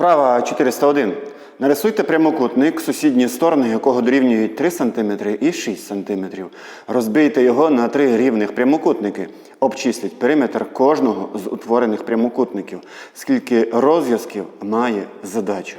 Вправа 401. Нарисуйте прямокутник, сусідні сторони якого дорівнюють 3 см і 6 см. Розбийте його на три рівних прямокутники. Обчисліть периметр кожного з утворених прямокутників. Скільки розв'язків має задача.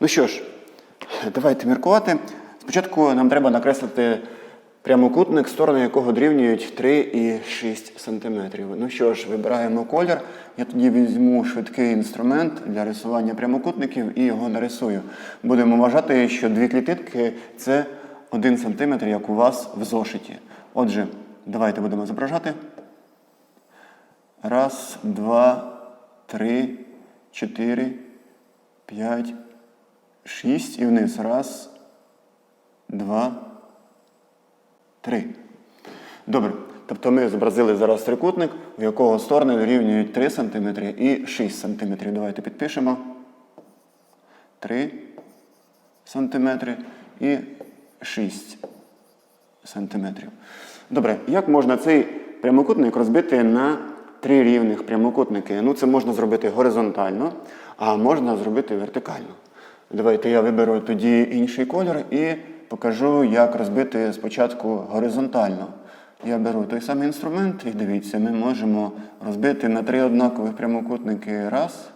Ну що ж, давайте міркувати. Спочатку нам треба накреслити прямокутник, сторони якого дорівнюють 3 і 6 см. Ну що ж, вибираємо колір. Я тоді візьму швидкий інструмент для рисування прямокутників і його нарисую. Будемо вважати, що дві клітинки це 1 см, як у вас в зошиті. Отже, давайте будемо зображати. Раз, два, три, чотири, п'ять, шість і вниз. Раз, два, три. Добре. Тобто ми зобразили зараз трикутник, у якого сторони дорівнюють 3 см і 6 см. Давайте підпишемо. 3 см і 6 см. Добре, як можна цей прямокутник розбити на три рівних прямокутники? Ну, це можна зробити горизонтально, а можна зробити вертикально. Давайте я виберу тоді інший колір і покажу, як розбити спочатку горизонтально. Я беру той самий інструмент і дивіться, ми можемо розбити на три однакових прямокутники раз.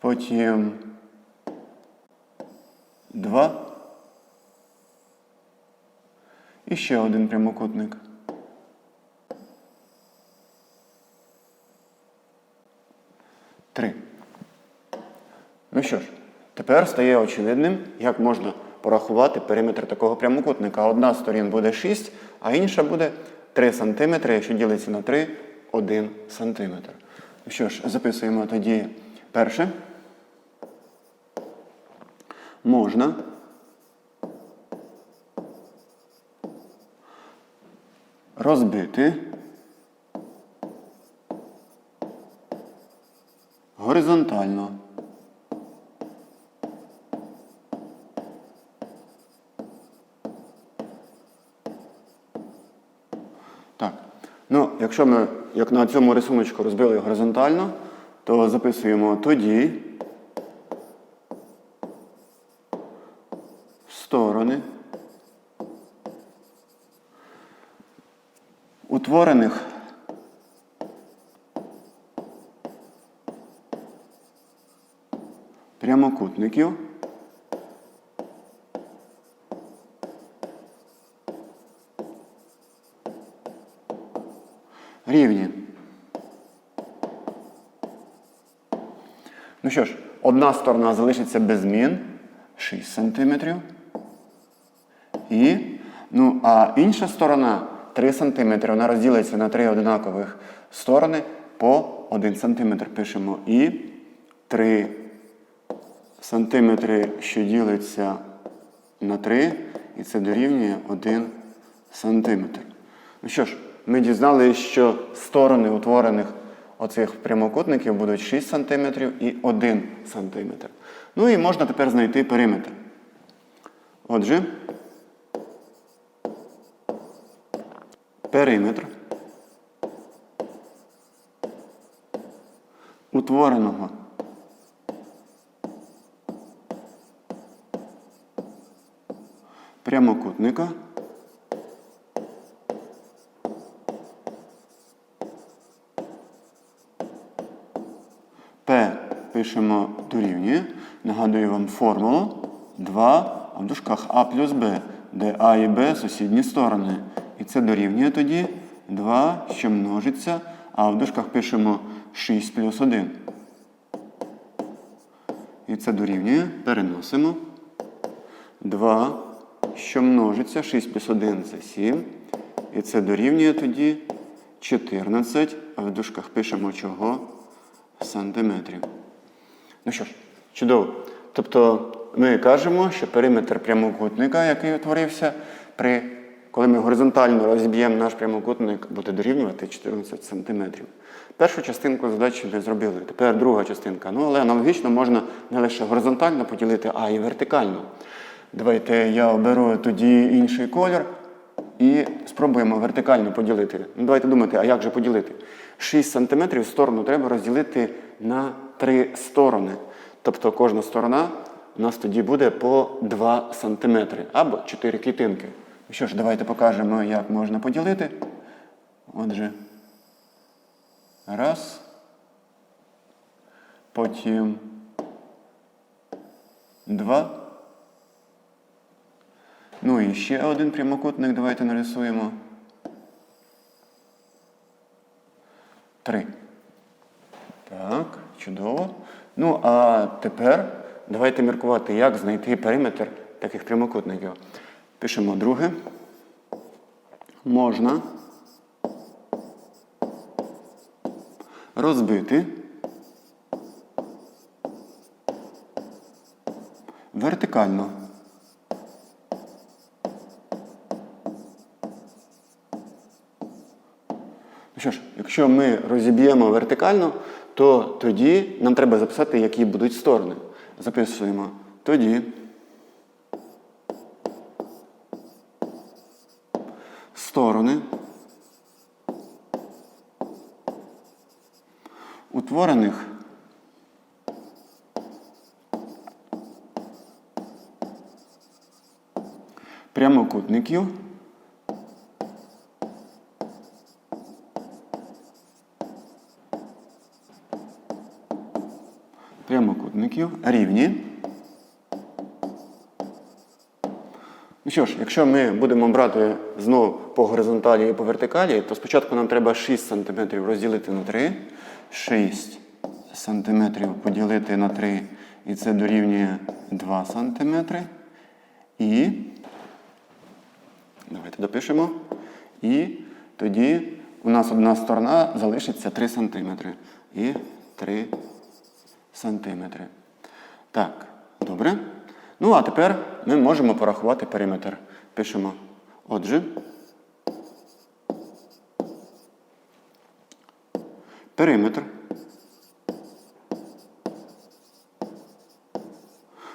Потім два. І ще один прямокутник. Три. Ну що ж, тепер стає очевидним, як можна порахувати периметр такого прямокутника. Одна з сторін буде 6, а інша буде 3 см, якщо ділиться на 3, 1 см. Що ж, записуємо тоді перше. Можна розбити горизонтально. Так. Ну, якщо ми, як на цьому рисуночку, розбили горизонтально, то записуємо тоді сторони утворених прямокутників рівні. Ну що ж, одна сторона залишиться без змін 6 см. І, ну, а інша сторона 3 см. Вона розділиться на три однакових сторони по 1 см. Пишемо і 3 см, що ділиться на 3, і це дорівнює 1 см. Ну що ж, ми дізналися, що сторони утворених оцих прямокутників будуть 6 см і 1 см. Ну і можна тепер знайти периметр. Отже, периметр утвореного прямокутника P пишемо дорівнює. Нагадую вам формулу 2, а в дужках А плюс Б, де А і Б сусідні сторони. І це дорівнює тоді 2, що множиться, а в дужках пишемо 6 плюс 1. І це дорівнює, переносимо. 2, що множиться, 6 плюс 1 це 7. І це дорівнює тоді 14, а в дужках пишемо чого? Сантиметрів. Ну що ж, чудово. Тобто ми кажемо, що периметр прямокутника, який утворився, при, коли ми горизонтально розіб'ємо наш прямокутник, буде дорівнювати 14 см. Першу частинку задачі ми зробили. Тепер друга частинка. Ну, але аналогічно можна не лише горизонтально поділити, а й вертикально. Давайте я оберу тоді інший колір і спробуємо вертикально поділити. Ну, давайте думати, а як же поділити? 6 см сторону треба розділити на три сторони. Тобто кожна сторона у нас тоді буде по 2 см або 4 клітинки. Ну Що ж, давайте покажемо, як можна поділити. Отже, раз. Потім два. Ну і ще один прямокутник давайте нарисуємо. Три. Так, чудово. Ну, а тепер давайте міркувати, як знайти периметр таких прямокутників. Пишемо друге. Можна розбити вертикально. Ну що ж, якщо ми розіб'ємо вертикально, то тоді нам треба записати, які будуть сторони. Записуємо тоді. Сторони утворених прямокутників прямокутників рівні. Ну що ж, якщо ми будемо брати знову по горизонталі і по вертикалі, то спочатку нам треба 6 см розділити на 3. 6 см поділити на 3, і це дорівнює 2 см. І давайте допишемо. І тоді у нас одна сторона залишиться 3 см. І 3 сантиметри. Так, добре. Ну, а тепер ми можемо порахувати периметр. Пишемо. Отже. Периметр.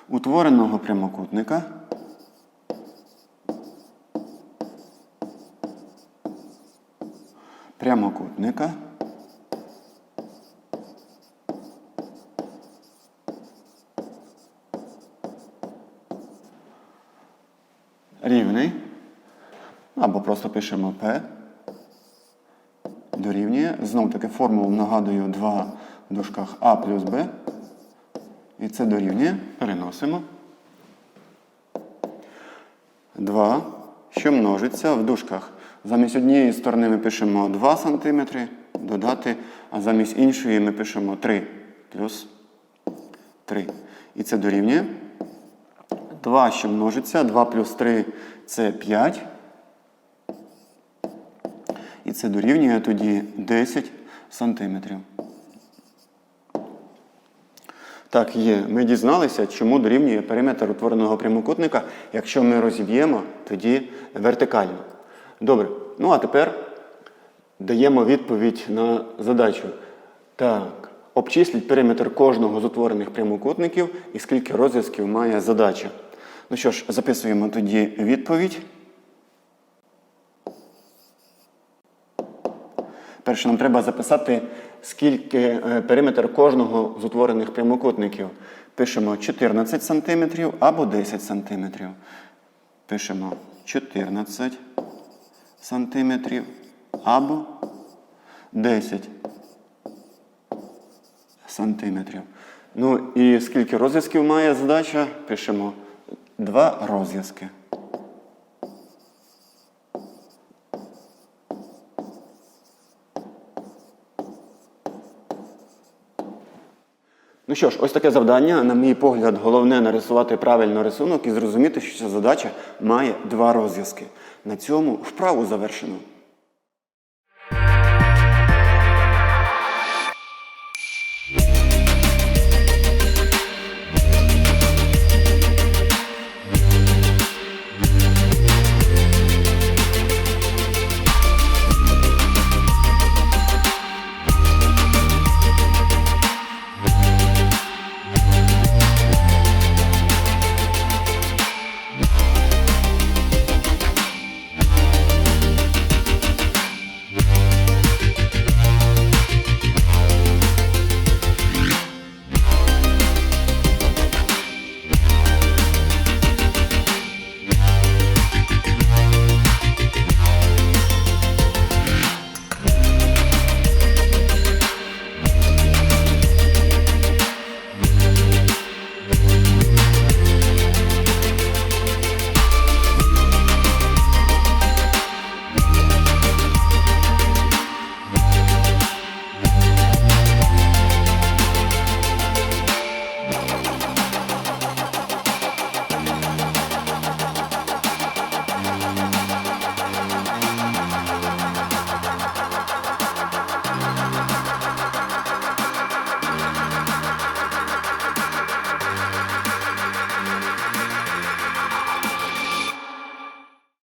Утвореного прямокутника. Прямокутника. Рівний, або просто пишемо P, дорівнює. Знову таки формулу нагадую 2 в дужках А плюс Б. І це дорівнює. Переносимо. 2, що множиться в дужках. Замість однієї сторони ми пишемо 2 см, додати, а замість іншої ми пишемо 3 плюс 3. І це дорівнює. 2, що множиться, 2 плюс 3 це 5. І це дорівнює тоді 10 сантиметрів. Так, є. Ми дізналися, чому дорівнює периметр утвореного прямокутника. Якщо ми розіб'ємо, тоді вертикально. Добре. Ну а тепер даємо відповідь на задачу. Так, обчисліть периметр кожного з утворених прямокутників і скільки розв'язків має задача. Ну що ж, записуємо тоді відповідь. Перше, нам треба записати, скільки е, периметр кожного з утворених прямокутників. Пишемо 14 см або 10 см. Пишемо 14 см або 10 сантиметрів. Ну і скільки розв'язків має задача? Пишемо два розв'язки. Ну що ж, ось таке завдання, на мій погляд, головне нарисувати правильно рисунок і зрозуміти, що ця задача має два розв'язки. На цьому вправу завершено.